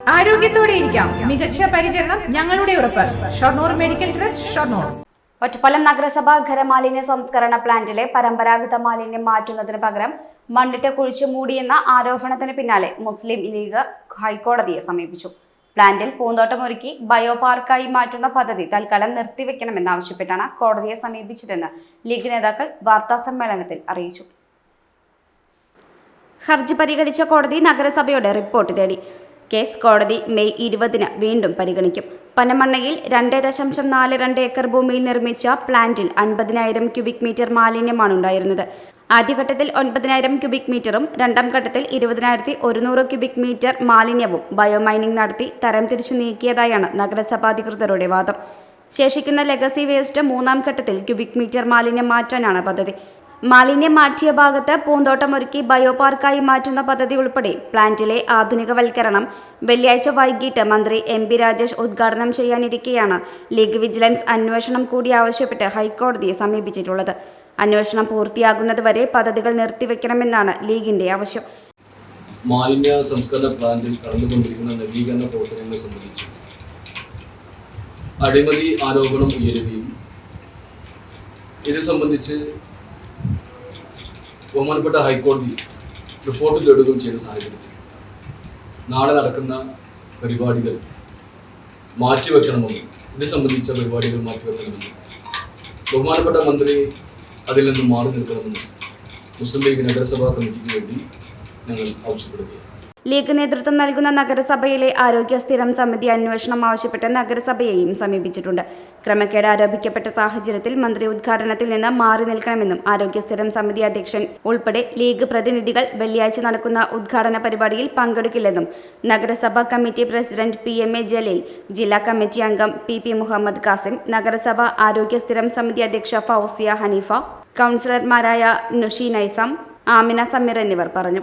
ആരോഗ്യത്തോടെ ഇരിക്കാം. മികച്ച പരിചരണം ഞങ്ങളുടെ ഉറപ്പ്. Shoranur medical trust Shoranur. Ottapalam നഗരസഭാ ഖരമാലിന്യ സംസ്കരണ പ്ലാന്റിലെ പരമ്പരാഗത മാലിന്യം മാറ്റുന്നതിന് പകരം മണ്ണിട്ട് കുഴിച്ചു മൂടിയെന്ന ആരോപണത്തിന് പിന്നാലെ മുസ്ലിം ലീഗ് ഹൈക്കോടതിയെ സമീപിച്ചു. പ്ലാന്റിൽ പൂന്തോട്ടമൊരുക്കി ബയോ പാർക്കായി മാറ്റുന്ന പദ്ധതി തൽക്കാലം നിർത്തിവെക്കണമെന്നാവശ്യപ്പെട്ടാണ് കോടതിയെ സമീപിച്ചതെന്ന് ലീഗ് നേതാക്കൾ വാർത്താസമ്മേളനത്തിൽ അറിയിച്ചു. ഹർജി പരിഗണിച്ച കോടതി നഗരസഭയുടെ റിപ്പോർട്ട് തേടി. കേസ് കോടതി മെയ് ഇരുപതിന് വീണ്ടും പരിഗണിക്കും. പനമണ്ണയിൽ രണ്ട് ദശാംശം നാല് രണ്ട് ഏക്കർ ഭൂമിയിൽ നിർമ്മിച്ച പ്ലാന്റിൽ അൻപതിനായിരം ക്യൂബിക് മീറ്റർ മാലിന്യമാണ് ഉണ്ടായിരുന്നത്. ആദ്യഘട്ടത്തിൽ ഒൻപതിനായിരം ക്യൂബിക് മീറ്ററും രണ്ടാം ഘട്ടത്തിൽ ഇരുപതിനായിരത്തി ഒരുന്നൂറ് ക്യൂബിക് മീറ്റർ മാലിന്യവും ബയോമൈനിംഗ് നടത്തി തരം തിരിച്ചു നീക്കിയതായാണ് നഗരസഭാധികൃതരുടെ വാദം. ശേഷിക്കുന്ന ലെഗസി വേസ്റ്റ് മൂന്നാം ഘട്ടത്തിൽ ക്യൂബിക് മീറ്റർ മാലിന്യം മാറ്റാനാണ് പദ്ധതി. മാലിന്യം മാറ്റിയ ഭാഗത്ത് പൂന്തോട്ടമൊരുക്കി ബയോപാർക്കായി മാറ്റുന്ന പദ്ധതി ഉൾപ്പെടെ പ്ലാന്റിലെ ആധുനികവൽക്കരണം വെള്ളിയാഴ്ച വൈകിട്ട് മന്ത്രി എം പി രാജേഷ് ഉദ്ഘാടനം ചെയ്യാനിരിക്കെയാണ്. ലീഗ് വിജിലൻസ് അന്വേഷണം കൂടി ആവശ്യപ്പെട്ട് ഹൈക്കോടതിയെ സമീപിച്ചിട്ടുള്ളത്. അന്വേഷണം പൂർത്തിയാകുന്നതുവരെ പദ്ധതികൾ നിർത്തിവെക്കണമെന്നാണ് ലീഗിന്റെ ആവശ്യം. മാലിന്യ സംസ്കരണ പ്ലാന്റിൽ നടന്നുകൊണ്ടിരിക്കുന്ന നവീകരണ പ്രവർത്തനങ്ങളെ സംബന്ധിച്ച് അഴിമതി ആരോപണം ഉയരുകയും ഇത് സംബന്ധിച്ച് ബഹുമാനപ്പെട്ട ഹൈക്കോടതി റിപ്പോർട്ട് തേടുകയും ചെയ്ത സാഹചര്യത്തിൽ നാളെ നടക്കുന്ന പരിപാടികൾ മാറ്റിവെക്കണമെന്നും ഇത് സംബന്ധിച്ച പരിപാടികൾ മാറ്റിവെക്കണമെന്നും ബഹുമാനപ്പെട്ട മന്ത്രി അതിൽ നിന്നും മാറി നിൽക്കണമെന്നും മുസ്ലിം ലീഗ് നഗരസഭാ കമ്മിറ്റിക്ക് വേണ്ടി ഞങ്ങൾ ആവശ്യപ്പെടുകയാണ്. ലീഗ് നേതൃത്വം നൽകുന്ന നഗരസഭയിലെ ആരോഗ്യ സ്ഥിരം സമിതി അന്വേഷണം ആവശ്യപ്പെട്ട് നഗരസഭയെയും സമീപിച്ചിട്ടുണ്ട്. ക്രമക്കേട് ആരോപിക്കപ്പെട്ട സാഹചര്യത്തിൽ മന്ത്രി ഉദ്ഘാടനത്തിൽ നിന്ന് മാറി നിൽക്കണമെന്നും ആരോഗ്യ സ്ഥിരം സമിതി അധ്യക്ഷൻ ഉൾപ്പെടെ ലീഗ് പ്രതിനിധികൾ വെള്ളിയാഴ്ച നടക്കുന്ന ഉദ്ഘാടന പരിപാടിയിൽ പങ്കെടുക്കില്ലെന്നും നഗരസഭാ committee president P M A Jaleel ജില്ലാ കമ്മിറ്റി അംഗം പി പി മുഹമ്മദ് കാസിം നഗരസഭ ആരോഗ്യ സ്ഥിരം സമിതി അധ്യക്ഷ ഫൗസിയ ഹനീഫ കൗൺസിലർമാരായ നുഷി നൈസം ആമിന സമീർ എന്നിവർ പറഞ്ഞു.